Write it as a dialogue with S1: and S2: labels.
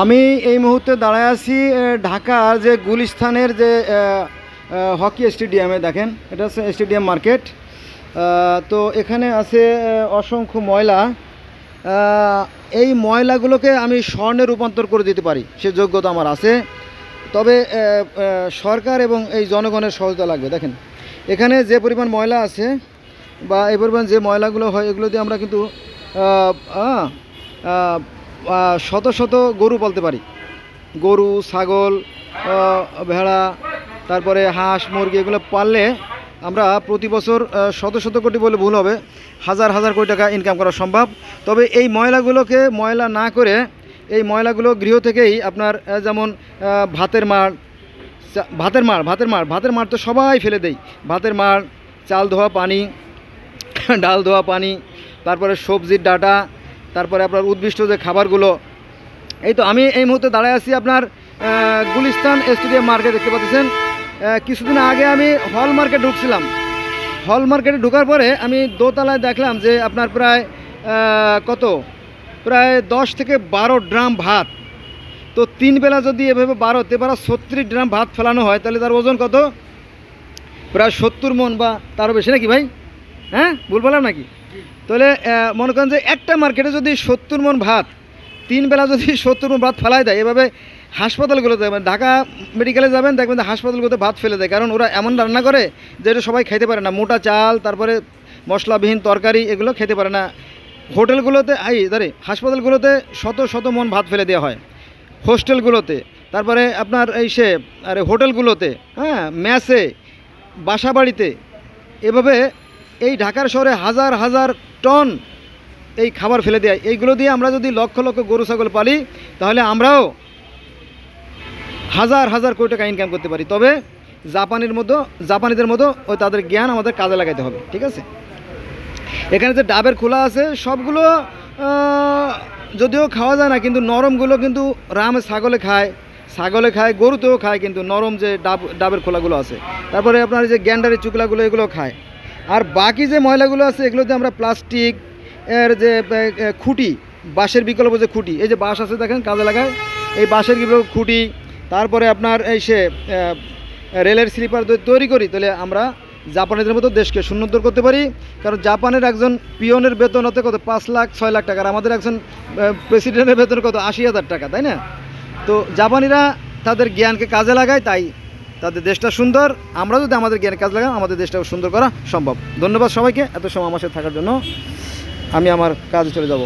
S1: আমি এই মুহূর্তে দাঁড়ায় আছি ঢাকার যে গুলিস্থানের যে হকি স্টেডিয়ামে, দেখেন, এটা হচ্ছে স্টেডিয়াম মার্কেট। তো এখানে আছে অসংখ্য ময়লা। এই ময়লাগুলোকে আমি স্বর্ণে রূপান্তর করে দিতে পারি, সে যোগ্যতা আমার আছে। তবে সরকার এবং এই জনগণের সহযোগিতা লাগবে, দেখেন। এখানে যে পরিমাণ ময়লা আছে, বা এই পরিমাণ যে ময়লাগুলো হয়, এগুলো দিয়ে আমরা কিন্তু শত শত গরু পালতে পারি। গরু, ছাগল ভেড়া, তারপরে হাঁস, মুরগি এগুলো পাললে আমরা প্রতি বছর শত শত কোটি বলে ভুল হবে, হাজার হাজার কোটি টাকা ইনকাম করা সম্ভব। তবে এই ময়লাগুলোকে ময়লা না করে, এই ময়লাগুলো গৃহ থেকেই আপনার যেমন ভাতের চা- ভাতের মার ভাতের মার ভাতের মার তো সবাই ফেলে দেই ভাতের মার, চাল ধোয়া পানি, ডাল ধোয়া পানি, তারপরে সবজির ডাটা তারপরে আপনার উদ্ভিষ্ট যে খাবারগুলো, এই তো আমি এই মুহূর্তে দাঁড়ায় আছি আপনার গুলিস্তান স্টেডিয়াম মার্কেট দেখতে পাচ্ছেন। কিছুদিন আগে আমি হল মার্কেট ঢুকছিলাম। হল মার্কেটে ঢোকার পরে আমি দোতলায় দেখলাম যে আপনার প্রায় কত? প্রায় দশ থেকে বারো ড্রাম ভাত। তো তিন বেলা যদি এভাবে বারো তেবারা ছত্রিশ ড্রাম ভাত ফেলানো হয়, তাহলে তার ওজন কত? প্রায় সত্তর মন বা তারও বেশি নাকি ভাই? হ্যাঁ? ভুল বললাম নাকি? তাহলে মনে করেন যে একটা মার্কেটে যদি সত্তর মন ভাত, তিন বেলা যদি সত্তর মন ভাত ফেলাই দেয়, এভাবে হাসপাতালগুলোতে মানে ঢাকা মেডিকেলে যাবেন, দেখবেন হাসপাতালগুলোতে ভাত ফেলে দেয়। কারণ ওরা এমন রান্না করে যে এটা সবাই খেতে পারে না। মোটা চাল, তারপরে মশলাবিহীন তরকারি, এগুলো খেতে পারে না। হোটেলগুলোতে, আই, দাঁড়ে, হাসপাতালগুলোতে শত শত মন ভাত ফেলে দেওয়া হয়। হোস্টেলগুলোতে, তারপরে আপনার এই সে, আরে হোটেলগুলোতে হ্যাঁ ম্যাসে বাসা বাড়িতে এভাবে এই ঢাকার শহরে হাজার হাজার টন এই খাবার ফেলে দেয়। এইগুলো দিয়ে আমরা যদি লক্ষ লক্ষ গরু, ছাগল পালি, তাহলে আমরাও হাজার হাজার কোটি টাকা ইনকাম করতে পারি। তবে জাপানের মতো, জাপানিদের মতো ওই তাদের জ্ঞান আমাদের কাজে লাগাইতে হবে, ঠিক আছে? এখানে যে ডাবের খোলা আছে, সবগুলো যদিও খাওয়া যায় না, কিন্তু নরমগুলো কিন্তু রাম ছাগলে খায় ছাগলে খায়, গরুতেও খায়, কিন্তু নরম যে ডাব, ডাবের খোলাগুলো আছে। তারপরে আপনার যে গ্যান্ডারের চুকলাগুলো, এগুলো খায়। আর বাকি যে ময়লাগুলো আছে, এগুলোতে আমরা প্লাস্টিক, এর যে খুঁটি, বাঁশের বিকল্প যে খুঁটি, এই যে বাঁশ আছে দেখেন, কাজে লাগায়। এই বাঁশের বিকল্প খুঁটি, তারপরে আপনার এই সে রেলের স্লিপার তৈরি করি, তাহলে আমরা জাপানিদের মতো দেশকে শূন্যোদ্ধার করতে পারি। কারণ জাপানের একজন পিয়নের বেতন হতে কত? পাঁচ লাখ, ছয় লাখ টাকা, আর আমাদের একজন প্রেসিডেন্টের বেতন কত? আশি হাজার টাকা, তাই না? তো জাপানিরা তাদের জ্ঞানকে কাজে লাগায়, তাই তাদের দেশটা সুন্দর, আমরা যদি আমাদের জ্ঞান কাজ লাগাই, আমাদের দেশটাও সুন্দর করা সম্ভব। ধন্যবাদ সবাইকে, এত সময় আমার সাথে থাকার জন্য। আমি আমার কাজে চলে যাব।